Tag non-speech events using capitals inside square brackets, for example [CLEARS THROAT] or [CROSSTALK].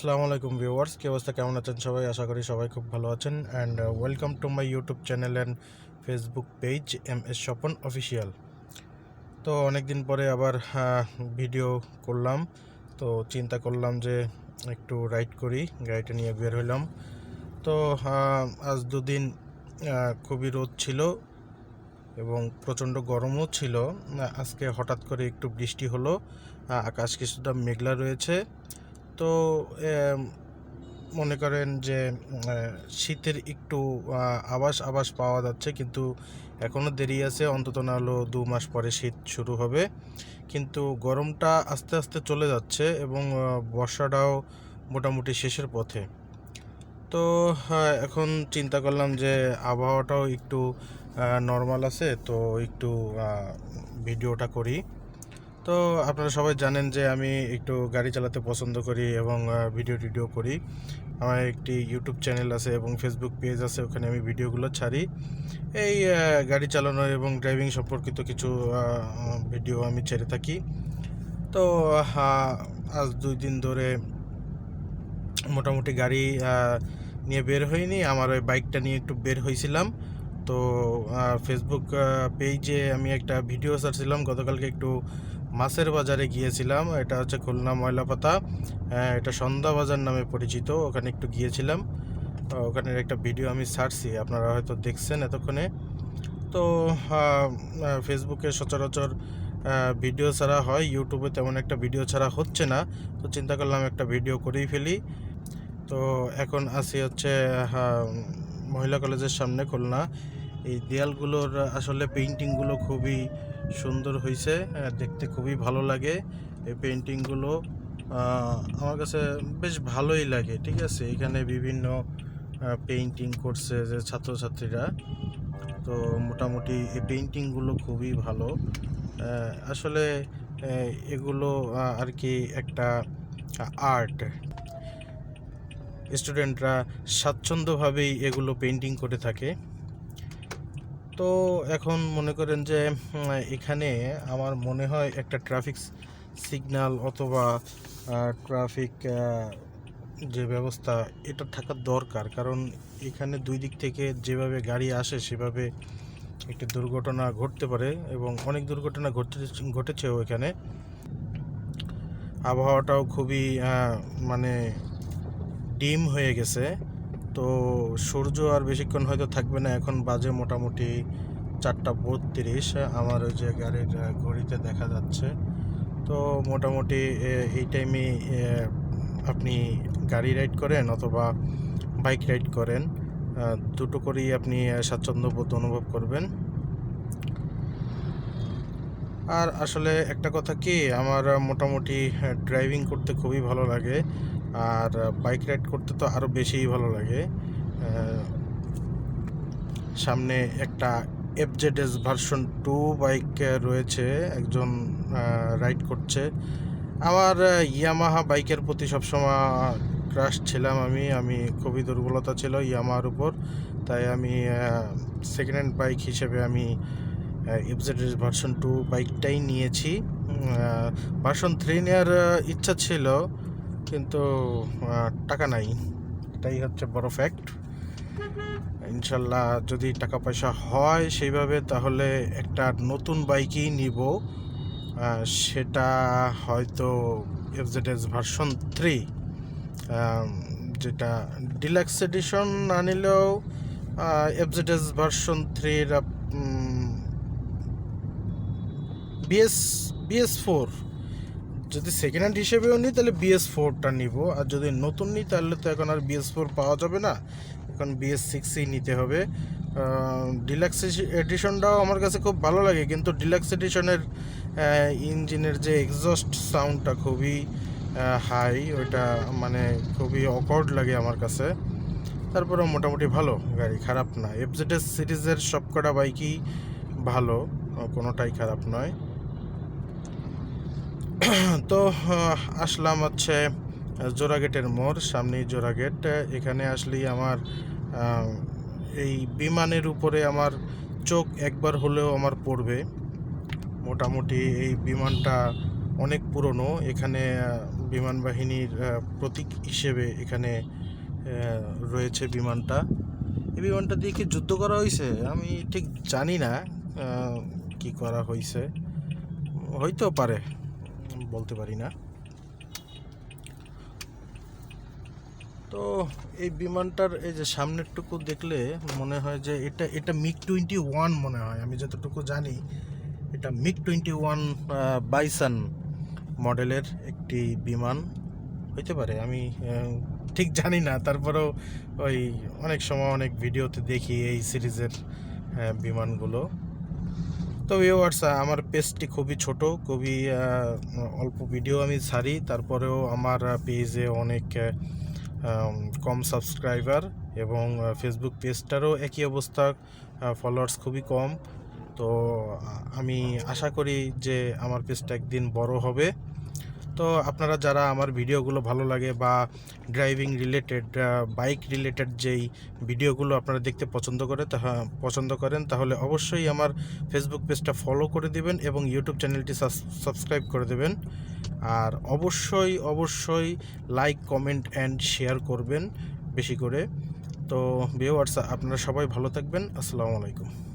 আসসালামু আলাইকুম ভিউয়ার্স, কি অবস্থা, কেমন আছেন সবাই? আশা করি সবাই খুব ভালো আছেন। And welcome to my YouTube channel and Facebook page M S Swapan official তো অনেক দিন পরে আবার ভিডিও করলাম। তো চিন্তা করলাম যে একটু রাইড করি, গাড়িটা নিয়ে বের হইলাম। তো আজ দুদিন খুবই রোদ ছিল এবং প্রচণ্ড গরমও ছিল। আজকে হঠাৎ করে একটু বৃষ্টি হলো। আকাশ কিছুটা মেঘলা রয়েছে। তো মনে করেন যে শীতের একটু আহ, আভাস আভাস পাওয়া যাচ্ছে কিন্তু এখনও দেরি আছে অন্তত না হলো দু মাস পরে শীত শুরু হবে। কিন্তু গরমটা আস্তে আস্তে চলে যাচ্ছে এবং বর্ষাটাও মোটামুটি শেষের পথে। তো এখন চিন্তা করলাম যে আবহাওয়াটাও একটু নর্মাল আছে তো একটু ভিডিওটা করি। তো আপনারা সবাই জানেন যে আমি একটু গাড়ি চালাতে পছন্দ করি এবং ভিডিও টিডিও করি। আমার একটি ইউটিউব চ্যানেল আছে এবং ফেসবুক পেজ আছে, ওখানে আমি ভিডিওগুলো ছাড়ি। এই গাড়ি চালানো এবং ড্রাইভিং সম্পর্কিত কিছু ভিডিও আমি ছেড়ে থাকি। তো আজ দুই দিন ধরে মোটামুটি গাড়ি নিয়ে বের হইনি। আমার ওই বাইকটা নিয়ে একটু বের হয়েছিলাম তো ফেসবুক পেজে আমি একটা ভিডিও ছাড়ছিলাম। গতকালকে একটু মাছের বাজারে গিয়েছিলাম। এটা হচ্ছে খুলনা ময়লাপাতা। এটা সন্ধ্যা বাজার নামে পরিচিত। ওখানে একটু গিয়েছিলাম। ওখানের একটা ভিডিও আমি ছাড়ছি। আপনারা হয়তো দেখছেন এতক্ষণে। তো ফেসবুকে সচরাচর ভিডিও ছাড়া হয়। ইউটিউবে তেমন একটা ভিডিও ছাড়া হচ্ছে না। তো চিন্তা করলাম একটা ভিডিও করেই ফেলি। তো এখন আসি হচ্ছে মহিলা কলেজের সামনে খুলনা। এই দেয়ালগুলোর আসলে পেইন্টিংগুলো খুবই সুন্দর হয়েছে দেখতে খুবই ভালো লাগে। এই পেইন্টিংগুলো আমার কাছে বেশ ভালোই লাগে, ঠিক আছে? এখানে বিভিন্ন পেইন্টিং করছে যে ছাত্রছাত্রীরা। তো মোটামুটি এই পেইন্টিংগুলো খুবই ভালো। আসলে এগুলো আর কি একটা আর্ট স্টুডেন্টরা স্বাচ্ছন্দ্যভাবেই এগুলো পেন্টিং করে থাকে। তো এখন মনে করেন যে এখানে আমার মনে হয় একটা ট্রাফিক সিগন্যাল অথবা ট্রাফিক যে ব্যবস্থা, এটা থাকার দরকার। কারণ এখানে দুই দিক থেকে যেভাবে গাড়ি আসে, সেভাবে একটি দুর্ঘটনা ঘটতে পারে এবং অনেক দুর্ঘটনা ঘটতে ঘটেছেও এখানে। আবহাওয়াটাও খুবই মানে ডিম হয়ে গেছে। তো সূর্য আর বেশিক্ষণ হয়তো থাকবে না। এখন বাজে মোটামুটি চারটা বত্রিশ। আমার ওই যে গাড়ির ঘড়িতে দেখা যাচ্ছে। তো মোটামুটি এই টাইমে আপনি গাড়ি রাইড করেন অথবা বাইক রাইড করেন দুটো করেই আপনি স্বাচ্ছন্দ্যবোধ অনুভব করবেন। আর আসলে একটা কথা কি, আমার মোটামুটি ড্রাইভিং করতে খুবই ভালো লাগে। আর বাইক রাইড করতে তো আরও বেশিই ভালো লাগে। সামনে একটা এফজেডএস ভার্সন টু বাইক রয়েছে, একজন রাইড করছে। আমার ইয়ামাহা বাইকের প্রতি সবসময় ক্রাশ ছিলাম আমি। আমি খুবই দুর্বলতা ছিল ইয়ামাহার উপর। তাই আমি সেকেন্ড হ্যান্ড বাইক হিসেবে আমি এফজেডএস ভার্সন টু বাইকটাই নিয়েছি। ভার্সন থ্রি নেওয়ার ইচ্ছা ছিল। কিন্তু টাকা নাই। এটাই হচ্ছে বড় ফ্যাক্ট ইনশাল্লাহ যদি টাকা পয়সা হয় সেইভাবে তাহলে একটা নতুন বাইকই নিব। সেটা হয়তো F Z S version three যেটা ডিলাক্স এডিশন না নিলেও এফজেডএস ভার্সন থ্রির B S B S four যদি সেকেন্ড হ্যান্ড হিসেবেও নিই, তাহলে বিএস ফোরটা নিব। আর যদি নতুন নিই, তাহলে তো এখন আর বিএস ফোর পাওয়া যাবে না। এখন বিএস সিক্সই নিতে হবে। ডিলাক্স এডিশনটাও আমার কাছে খুব ভালো লাগে, কিন্তু ডিলাক্স এডিশনের ইঞ্জিনের যে এক্সস্ট সাউন্ডটা খুবই হাই ওইটা মানে খুবই অকওয়ার্ড লাগে আমার কাছে। তারপরে মোটামুটি ভালো, গাড়ি খারাপ না। এফজেডএস সিরিজের সবকটা বাইকই ভালো, কোনোটাই খারাপ নয়। [CLEARS THROAT] তো আসলাম হচ্ছে জোড়াগেটের মোড়, সামনেই জোড়াগেট। এখানে আসলেই আমার এই বিমানের উপরে আমার চোখ একবার হলেও আমার পড়বে। মোটামুটি এই বিমানটা অনেক পুরনো। এখানে বিমান বাহিনীর প্রতীক হিসেবে এখানে রয়েছে বিমানটা। এই বিমানটা দিয়ে কি যুদ্ধ করা হয়েছে? আমি ঠিক জানি না কি করা হয়েছে। হইতেও পারে। বলতে পারি না। তো এই বিমানটার এই যে সামনেরটুকু দেখলে মনে হয় যে এটা এটা মিগ টোয়েন্টি ওয়ান মনে হয়, আমি যতটুকু জানি। এটা মিগ টোয়েন্টি ওয়ান বাইসান মডেলের একটি বিমান। হইতে পারে, আমি ঠিক জানি না। তারপরেও ওই অনেক সময় অনেক ভিডিওতে দেখি এই সিরিজের বিমানগুলো। তো ভিউয়ার্স আমার পেজটি খুবই ছোট, খুবই অল্প ভিডিও আমি ছাড়ি। তারপরেও আমার পেজে অনেক কম সাবস্ক্রাইবার এবং ফেসবুক পেজটারও একই অবস্থা ফলোয়ার্স খুবই কম। তো আমি আশা করি যে আমার পেজটা একদিন বড় হবে। তো আপনারা যারা আমার ভিডিওগুলো ভালো লাগে বা ড্রাইভিং রিলেটেড বাইক রিলেটেড যেই ভিডিওগুলো আপনারা দেখতে পছন্দ করে তাহা পছন্দ করেন, তাহলে অবশ্যই আমার ফেসবুক পেজটা ফলো করে দিবেন এবং ইউটিউব চ্যানেলটি সাবস্ক্রাইব করে দেবেন। আর অবশ্যই অবশ্যই লাইক কমেন্ট অ্যান্ড শেয়ার করবেন, বেশি করে। তো ভিউয়ার্স আপনারা সবাই ভালো থাকবেন। আসসালামু আলাইকুম।